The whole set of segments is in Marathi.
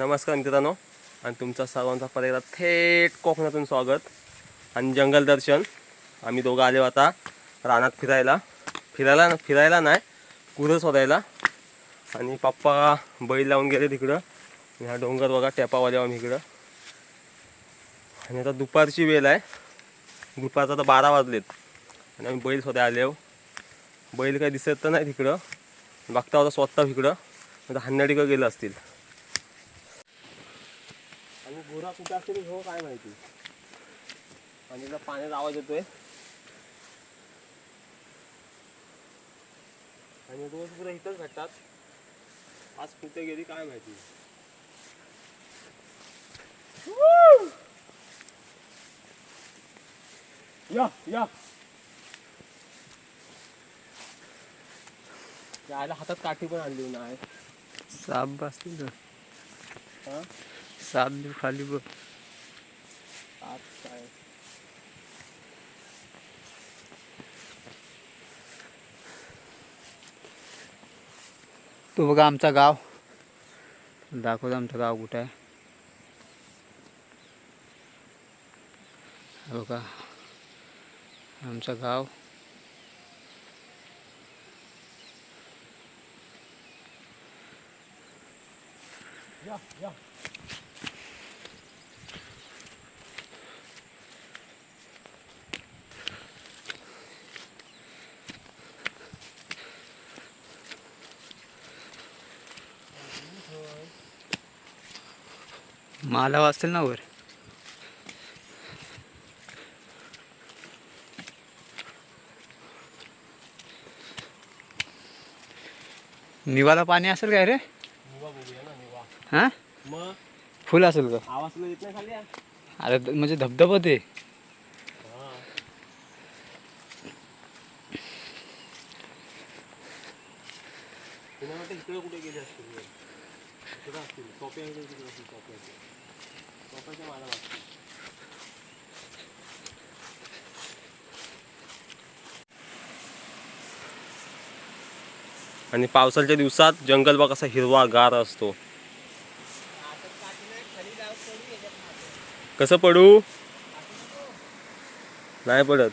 नमस्कार मित्रांनो आणि तुमचा सर्वांचा परत एकदा थेट कोकणातून स्वागत आणि जंगल दर्शन. आम्ही दोघं आले आता रानात फिरायला. फिरायला फिरायला नाही कुरं शोधायला. आणि पप्पा बैल लावून गेले तिकडं. आणि हा डोंगर बघा टेपावाले आम्ही इकडं. आणि आता दुपारची वेळ आहे. दुपारचा आता बारा वाजलेत. आणि आम्ही बैल स्वतः आले आहो बैल काही दिसत तर नाही तिकडं. बघता होता स्वतः इकडं. आता हन्नाडीकडं गेलं असतील. गोरा कुठे असेल हो काय माहिती. आणि पाण्याचा आवाज येतोय. आणि रोज पुरा इथंच भेटतात. आज कुठे गेली काय माहिती. या या. यायला हातात काठी पण आणली नाही साप बसली हा? सात दिव खाली बघ तू तो बघा आमचा गाव. दाखवतो आमचं गाव कुठं आहे. बघा. आमचं गाव. या या माला वाचतील ना वर. निवाला पाणी असेल काय रे? हा? फुल असेल का? अरे म्हणजे धबधबा ते. कुठे गेले आणि पावसाच्या दिवसात जंगल बघ कसा हिरवा गार असतो. कसं पडू? नाही पडत.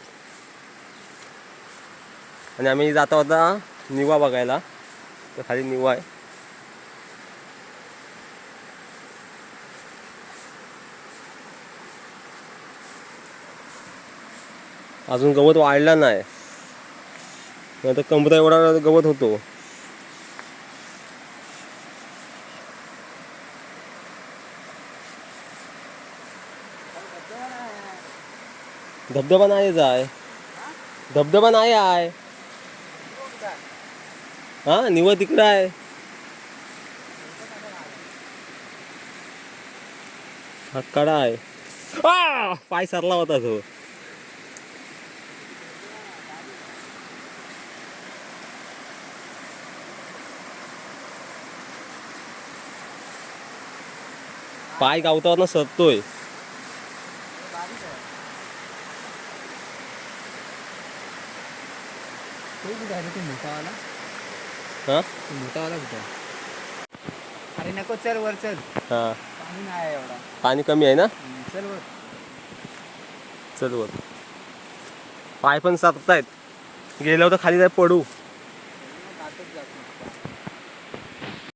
आणि आम्ही जाता होता निवा बघायला. तर खाली निवा आहे. अजून गवत वाढला नाही. नाही तर कमरा एवढा गवत होतो. धबधबा नाही जाय. धबधबा नाही आहे हा निव तिकडं आहे हा कडा आहे पाय सरला होता तो. पाय गावतावर सरतोय हा? अरे नको चल वर चल. हा. पाणी नाही एवढा. पाणी कमी आहे ना? हम्म, चल वर. चल वर. पाय पण सरतायत गेल्यावर तर खाली जाय पडू.